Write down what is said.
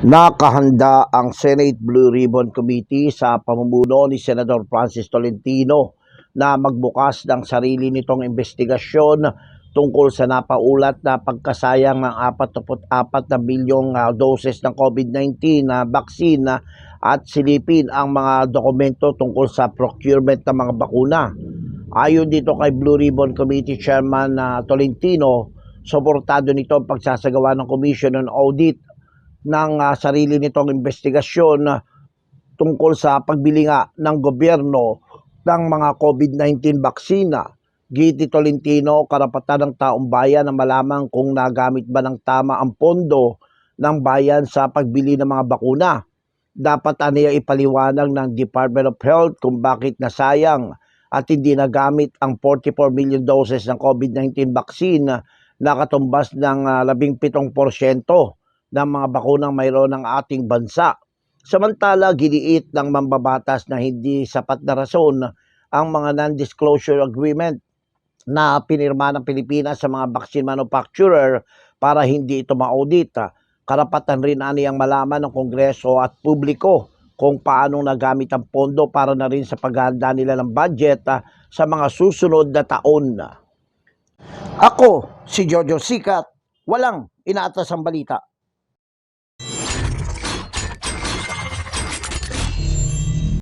Nakahanda ang Senate Blue Ribbon Committee sa pamumuno ni Senador Francis Tolentino na magbukas ng sarili nitong investigasyon tungkol sa napaulat na pagkasayang ng 44 na bilyong ah, doses ng COVID-19 na ah, at silipin ang mga dokumento tungkol sa procurement ng mga bakuna. Ayon dito kay Blue Ribbon Committee Chairman na Tolentino, suportado nito ang pagsasagawa ng Commission on Audit ng ah, sarili nitong investigasyon ah, tungkol sa pagbili ng gobyerno ng mga COVID-19 baksina. Giti Tolentino, karapatan ng taong bayan na malaman kung nagamit ba ng tama ang pondo ng bayan sa pagbili ng mga bakuna. Dapat aniya ipaliwanag ng Department of Health kung bakit nasayang at hindi nagamit ang 44 million doses ng COVID-19 vaccine na katumbas ng ah, 17% ng mga bakunang mayroon ng ating bansa. Samantala, giniit ng mambabatas na hindi sapat na rason ang mga non-disclosure agreement na pinirma ng Pilipinas sa mga vaccine manufacturer para hindi ito ma-audit. Karapatan rin ani ang malaman ng Kongreso at publiko kung paano nagamit ang pondo para na rin sa paghahanda nila ng budget ah, sa mga susunod na taon. Ako, si Jojo Sikat, walang inaatas ang balita.